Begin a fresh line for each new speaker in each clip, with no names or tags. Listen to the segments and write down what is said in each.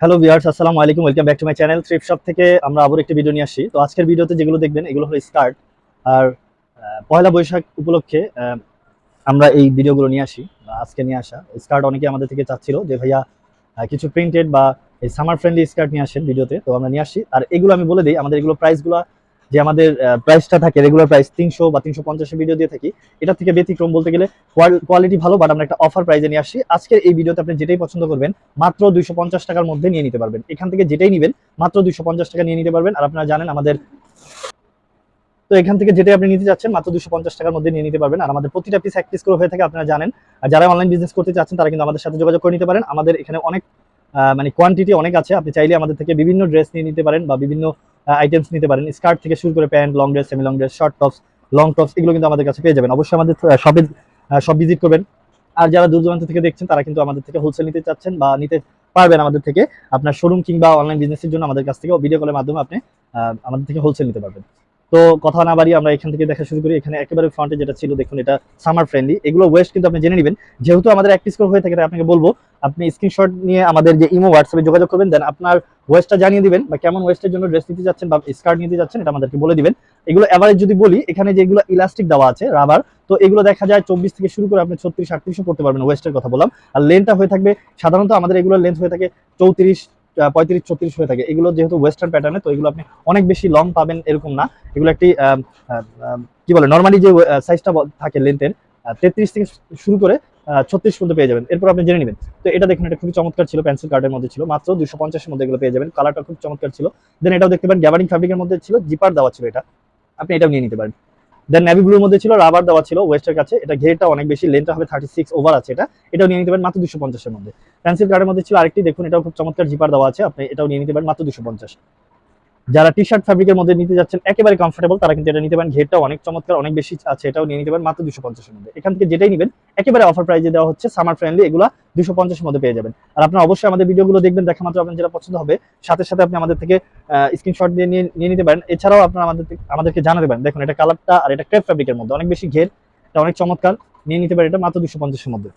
Hello viewers আসসালামু আলাইকুম welcome back to my channel trip shop থেকে আমরা আবার একটি ভিডিও নিয়ে আসি তো আজকের ভিডিওতে যেগুলো দেখবেন, এগুলো হলো স্কার্ট আর পয়লা বৈশাখ উপলক্ষে আমরা এই ভিডিওগুলো নিয়ে আসি আজকে নিয়ে আসা। স্কার্ট অনেকে আমাদের থেকে চাচ্ছিল যে ভাইয়া কিছু প্রিন্টেড বা এই সামার ফ্রেন্ডলি স্কার্ট নিয়ে আসেন ভিডিওতে তো আমরা নিয়ে আসি আর এগুলো আমি বলে দিই, আমাদের এগুলো প্রাইসগুলো যে আমাদের প্রাইসটা থাকে রেগুলার প্রাইস তিনশো বা তিনশো পঞ্চাশের ভিডিও দিয়ে থাকি, এটা থেকে ব্যতিক্রম বলতে গেলে কোয়ালিটি ভালো বাট আমরা একটা অফার প্রাইজে নিয়ে আসি আজকের এই ভিডিওতে আপনি যেটাই পছন্দ করবেন, মাত্র দুইশো পঞ্চাশ টাকার মধ্যে নিয়ে নিতে পারবেন। এখান থেকে যেটাই নেবেন, মাত্র দুইশো পঞ্চাশ টাকা নিয়ে নিতে পারবেন। আর আপনারা জানেন, আমাদের তো এখান থেকে যেটাই আপনি নিতে যাচ্ছেন মাত্র দুশো পঞ্চাশ টাকার মধ্যে নিয়ে নিতে পারবেন। আর আমাদের প্রতিটা পিস এক পিস করে হয়ে থাকে, আপনারা জানেন। আর যারা অনলাইন বিজনেস করতে চাচ্ছেন, তারা কিন্তু আমাদের সাথে যোগাযোগ করে নিতে পারেন। আমাদের এখানে অনেক মানে কোয়ান্টিটি অনেক আছে। আপনি চাইলে আমাদের থেকে বিভিন্ন ড্রেস নিয়ে নিতে পারেন বা বিভিন্ন আইটেমস নিতে পারেন। স্কার্ট থেকে শুরু করে pant long dress semi long dress short tops long tops এগুলো কিন্তু আমাদের কাছে পেয়ে যাবেন। অবশ্যই আমাদের সবে সব ভিজিট করবেন। আর যারা দূর দূরান্ত থেকে দেখছেন, তারা কিন্তু আমাদের থেকে হোলসেল নিতে চাচ্ছেন বা নিতে পারবেন আমাদের থেকে। আপনার শোরুম কিংবা অনলাইন বিজনেসের জন্য আমাদের কাছ থেকে ভিডিও কলের মাধ্যমে আপনি আমাদের থেকে হোলসেল নিতে পারবেন। তো কথা না বাড়িয়ে আমরা এখান থেকে দেখা শুরু করি। এখানে একেবারে ফ্রন্টে যেটা ছিল, দেখুন এটা সামার ফ্রেন্ডলি এগুলো ওয়েস্ট কিন্তু আপনি জেনে নেবেন। যেহেতু আমাদের এক পিস করে হয়ে থাকে আপনাকে বলব, আপনি স্ক্রিনশট নিয়ে আমাদের যে ইমো হোয়াটসঅ্যাপে যোগাযোগ করবেন দেন আপনার ওয়েস্টটা জানিয়ে দিবেন, বা কেমন ওয়েস্টের জন্য ড্রেস নিতে যাচ্ছেন, বা স্কার্ট নিতে যাচ্ছেন, এটা আমাদেরকে বলে দিবেন। এগুলো এভারেজ যদি বলি, এখানে যেগুলো ইলাস্টিক দেওয়া আছে রাবার তো এগুলো দেখা যায় চব্বিশ থেকে শুরু করে আপনি ছত্রিশ, আটত্রিশও পড়তে পারবেন ওয়েস্টের কথা বললাম। আর লেনটা হয়ে থাকবে, সাধারণত আমাদের এগুলো লেন্থ হয়ে থাকে চৌত্রিশ পঁয়ত্রিশ, ছত্রিশ হয়ে থাকে। এগুলো যেহেতু ওয়েস্টার্ন প্যাটার্নে তো এগুলো আপনি অনেক বেশি লং পাবেন এরকম না। এগুলো একটি কি বলে নর্মালি যে সাইজটা থাকে লেন্থের তেত্রিশ থেকে শুরু করে ছত্রিশ পর্যন্ত পেয়ে যাবেন। এরপর আপনি জেনে নেবেন। তো এটা দেখুন, এটা খুবই চমৎকার ছিল পেন্সিল কার্ডের মধ্যে ছিল। মাত্র দুশো পঞ্চাশের মধ্যে এগুলো পেয়ে যাবেন। কালারটা খুব চমৎকার ছিল। দেন এটাও দেখতে পারেন গ্যাবারিং ফ্যাব্রিকের মধ্যে ছিল জিপার দেওয়া ছিল এটা। আপনি এটাও নিয়ে নিতে পারেন। দেন নেভি ব্লুর মধ্যে ছিল রাবার দেওয়া ছিল ওয়েস্টের কাছে। এটা ঘেরটা অনেক বেশি লেন্থটা হবে থার্টি সিক্স ওভার আছে এটা। এটাও নিয়ে নিতে পারেন মাত্র দুশো পঞ্চাশের মধ্যে। পেন্সিল কার্ডের মধ্যে ছিল আরেকটি, দেখুন এটাও খুব চমৎকার জিপার দেওয়া আছে, আপনি এটাও নিয়ে নিতে পারেন মাত্র দুশো পঞ্চাশ। যারা টি শার্ট ফ্যাব্রিকের মধ্যে নিতে যাচ্ছেন, একেবারে কমফোর্টেবল তারা কিন্তু এটা নিতে পারেন। ঘেরটাও অনেক চমৎকার, অনেক বেশি আছে, এটাও নিয়ে নিতে পারেন, মাত্র দুশো পঞ্চাশের মধ্যে। এখান থেকে যেটাই নেবেন, একেবারে অফার প্রাইজে দেওয়া হচ্ছে সামার ফ্রেন্ডলি এগুলো দুশো পঞ্চাশের মধ্যে পেয়ে যাবেন। আর আপনার অবশ্যই আমাদের ভিডিওগুলো দেখবেন, দেখা মাত্র আপনার যেটা পছন্দ হবে, সাথে সাথে আপনি আমাদের থেকে স্ক্রিনশট দিয়ে নিয়ে নিয়ে নিতে পারেন। এছাড়াও আপনারা আমাদের আমাদেরকে জানাতে পারেন, দেখুন এটা কালারটা আর এটা ক্রেপ ফ্যাব্রিকের মধ্যে। অনেক বেশি ঘের, এটা অনেক চমৎকার, নিয়ে নিতে পারেন এটা মাত্র দুশো পঞ্চাশের মধ্যে।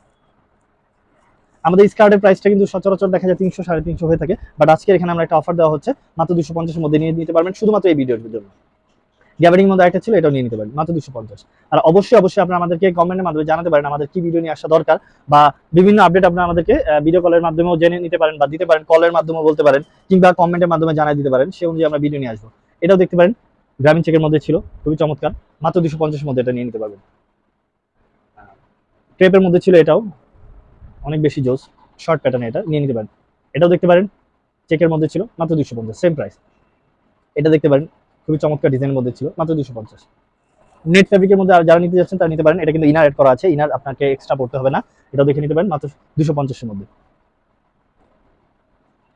আমাদের স্কার্টের প্রাইসটা কিন্তু সচরাচর দেখা যায় তিনশো, সাড়ে তিনশো হয়ে থাকে। বাট আজকে এখানে আমরা একটা অফার দেওয়া হচ্ছে, মাত্র দুশো পঞ্চাশের মধ্যে নিয়ে নিতে পারবেন, শুধুমাত্র এই ভিডিওর জন্য। গ্যাবারিং মধ্যে একটা ছিল, এটাও নিয়ে নিতে পারেন মাত্র দুশো পঞ্চাশ। আর অবশ্যই অবশ্যই আপনারা আমাদেরকে কমেন্টের মাধ্যমে জানাতে পারেন আমাদের কি ভিডিও নিয়ে আসা দরকার, বা বিভিন্ন আপডেট আপনারা আমাদেরকে ভিডিও কলের মাধ্যমেও জেনে নিতে পারেন, বা দিতে পারেন কলের মাধ্যমেও বলতে পারেন, কিংবা কমেন্টের মাধ্যমে জানাই দিতে পারেন, সে অনুযায়ী আমরা ভিডিও নিয়ে আসব। এটাও দেখতে পারেন গ্রামীণ চেকের মধ্যে ছিল, খুবই চমৎকার, মাত্র দুশো পঞ্চাশের মধ্যে এটা নিয়ে নিতে পারবেন। ট্রেপের মধ্যে ছিল এটাও অনেক বেশি জোস শর্ট প্যাটার্ন এটা, নিয়ে নিতে পারেন। এটাও দেখতে পারেন চেকের মধ্যে ছিল মাত্র দুশো পঞ্চাশ সেম প্রাইস এটা দেখতে পারেন, খুবই চমৎকার ডিজাইনের মধ্যে ছিল মাত্র দুশো পঞ্চাশ। নেট ফ্যাব্রিকের মধ্যে যারা নিতে যাচ্ছেন, তারা নিতে পারেন। এটা কিন্তু ইনার এড করা আছে ইনার আপনাকে এক্সট্রা পড়তে হবে না। এটাও দেখে নিতে পারেন, মাত্র দুশো পঞ্চাশের মধ্যে।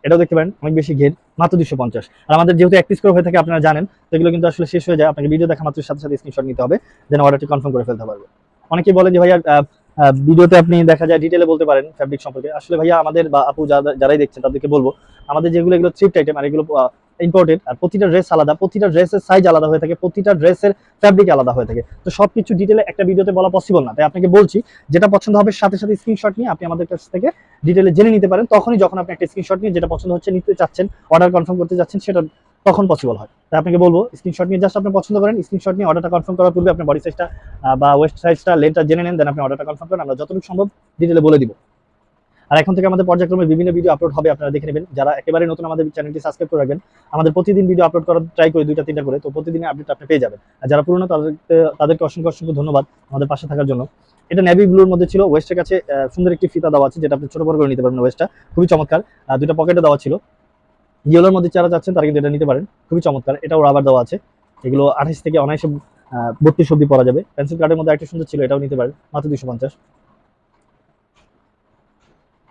এটাও দেখতে পারেন, অনেক বেশি ঘের মাত্র দুশো পঞ্চাশ। আর আমাদের যেহেতু এক পিস করে হয়ে থাকে, আপনারা জানেন, তো এগুলো কিন্তু আসলে শেষ হয়ে যায়। আপনাকে ভিডিও দেখা মাত্র সাথে সাথে স্ক্রিনশট নিতে হবে যেন অর্ডারটি কনফার্ম করে ফেলতে পারবে অনেকেই বলে যে, ভাইয়া ভিডিওতে আপনি দেখা যায় ডিটেলে বলতে পারেন ফ্যাব্রিক সম্পর্কে। আসলে ভাইয়া, আমাদের বা আপু যারা- যারাই দেখছেন তাদেরকে বলব, আমাদের যেগুলো এগুলো থ্রিফট আইটেম আর এগুলো ইম্পোর্টেড আর প্রতিটা ড্রেস আলাদা, প্রতিটা ড্রেসের সাইজ আলাদা হয়ে থাকে, প্রতিটা ড্রেসের ফ্যাব্রিক আলাদা হয়ে থাকে। তো সবকিছু ডিটেলে একটা ভিডিওতে বলা পসিবল না। তাই আপনাকে বলছি, যেটা পছন্দ হবে সাথে সাথে স্ক্রিনশট নিয়ে আপনি আমাদের কাছ থেকে ডিটেলে জেনে নিতে পারেন। তখনই যখন আপনি একটা স্ক্রিনশট নিয়ে যেটা পছন্দ হচ্ছে নিতে চাচ্ছেন অর্ডার কনফার্ম করতে চাচ্ছেন সেটা তখন পসিবল হয়? তাই আপনাকে বলব স্ক্রিনশট নিয়ে জাস্ট আপনি পছন্দ করেন স্ক্রিনশট নিয়ে অর্ডারটা কনফার্ম করার পূর্বে আপনি বডি সাইজটা বা ওয়েস্ট সাইজটা লেনটা জেনে নেন দেন আপনি অর্ডারটা কনফার্ম করেন, আমরা যতটুকু সম্ভব ডিটেলে বলে দিব। আর এখন থেকে আমাদের পর্যায়ক্রমে বিভিন্ন ভিডিও আপলোড হবে, আপনারা দেখে নেবেন। যারা একেবারে নতুন আমাদের চ্যানেলটি সাবস্ক্রাইব করে রাখবেন আমাদের প্রতিদিন ভিডিও আপলোড করার ট্রাই করি দুইটা, তিনটা করে, তো প্রতিদিনের আপডেট আপনি পেয়ে যাবেন। আর যারা পুরনো, তাদেরকে তাদেরকে অসংখ্য অসংখ্য ধন্যবাদ আমাদের পাশে থাকার জন্য। এটা নেভি ব্লুর মধ্যে ছিল ওয়েস্টের কাছে সুন্দর একটি ফিতা দেওয়া আছে, যেটা আপনি ছোট বড় করে নিতে পারবেন ওয়েস্টটা খুবই চমৎকার। দুটো পকেটে দেওয়া ছিল। ইয়েলোর মধ্যে যারা যাচ্ছেন, তারা কিন্তু এটা নিতে পারেন। খুবই চমৎকার। এটাও রাবার দেওয়া আছে। এগুলো আঠাশ থেকে অনায়াসে বত্রিশ অব্দি পরা যাবে। পেন্সিল কার্ডের মধ্যে একটা সুন্দর ছিল, এটাও নিতে পারেন। মাত্র দুশো পঞ্চাশ।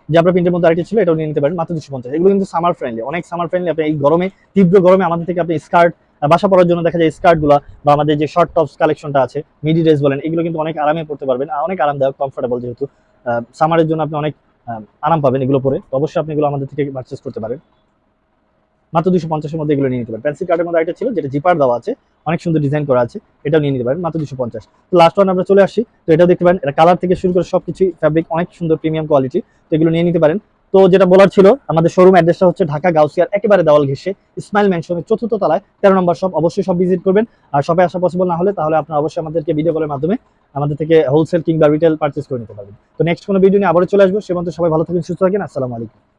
যে আপনার প্রিন্টের মধ্যে আরেকটি ছিল, এটাও নিয়ে নিতে পারেন। মাত্র দুশো পঞ্চাশ। এগুলো কিন্তু সামার ফ্রেন্ডলি অনেক সামার ফ্রেন্ডলি আপনি এই গরমে, তীব্র গরমে আমাদের থেকে আপনি স্কার্ট বাসা পরার জন্য দেখা যায় স্কার্টগুলা বা আমাদের যে শর্ট টপস কালেকশনটা আছে মিডি ড্রেস বলেন, এগুলো কিন্তু অনেক আরামে পড়তে পারবেন। অনেক আরামদায়ক কমফোর্টেবল যেহেতু। সামারের জন্য আপনি অনেক আরাম পাবেন এগুলো পরে। অবশ্যই আপনি এগুলো আমাদের থেকে পারচেস করতে পারেন। মাত্র দুশো পঞ্চাশের মধ্যে এগুলো নিয়ে নিতে পারেন। পেন্সিল কার্ডের মধ্যে একটা ছিল, যেটা জিপার দেওয়া আছে, অনেক সুন্দর ডিজাইন করা আছে, এটাও নিয়ে নিতে পারেন, মাত্র দুশো পঞ্চাশ। তো লাস্ট ওয়ান আমরা চলে আসি, তো এটাও দেখতে পারেন, এটা কালার থেকে শুরু করে সবকিছু ফ্যাব্রিক অনেক সুন্দর প্রিমিয়াম কোয়ালিটি তো এগুলো নিয়ে নিতে পারেন। তো যেটা বলার ছিল, আমাদের শোরুম অ্যাড্রেসটা হচ্ছে ঢাকা, গাউসিয়ার, একেবারে দেওয়াল ঘেসে ইসমাইল ম্যানশনের চতুর্থ তলায়, তেরো নম্বর সব অবশ্যই সব ভিজিট করবেন। আর সবাই আসা পসিবল না হলে, তাহলে আপনারা অবশ্যই আমাদেরকে ভিডিও কলের মাধ্যমে আমাদের থেকে হোলসেল কিংবা রিটেল পারচেস করে নিতে পারবেন। তো নেক্সট কোনো ভিডিও নিয়ে আবারও চলে আসব, সে পর্যন্ত সবাই ভালো থাকেন সুস্থ থাকেন, আসসালামু আলাইকুম।